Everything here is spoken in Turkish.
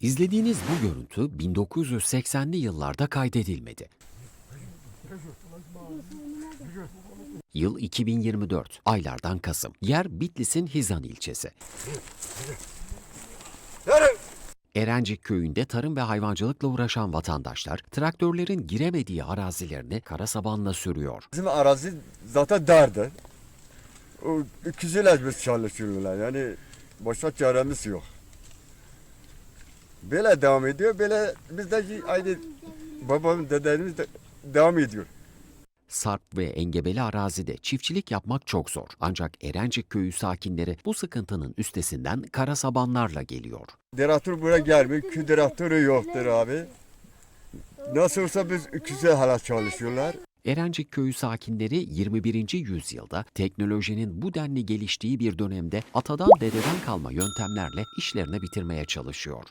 İzlediğiniz bu görüntü 1980'li yıllarda kaydedilmedi. Yıl 2024, aylardan Kasım. Yer Bitlis'in Hizan ilçesi. Erencik köyünde tarım ve hayvancılıkla uğraşan vatandaşlar traktörlerin giremediği arazilerini kara sabanla sürüyor. Bizim arazi zaten dardı. O kişiler biz çalışıyorlar yani başka çaremiz yok. Böyle devam ediyor, böyle biz de aynı babamın dedemiz de devam ediyor. Sarp ve engebeli arazide çiftçilik yapmak çok zor. Ancak Erencik köyü sakinleri bu sıkıntının üstesinden kara sabanlarla geliyor. Deratör buraya gelmiyor, deratörü yoktur abi. Nasıl olsa biz güzel hala çalışıyorlar. Erencik köyü sakinleri 21. yüzyılda teknolojinin bu denli geliştiği bir dönemde atadan dededen kalma yöntemlerle işlerini bitirmeye çalışıyor.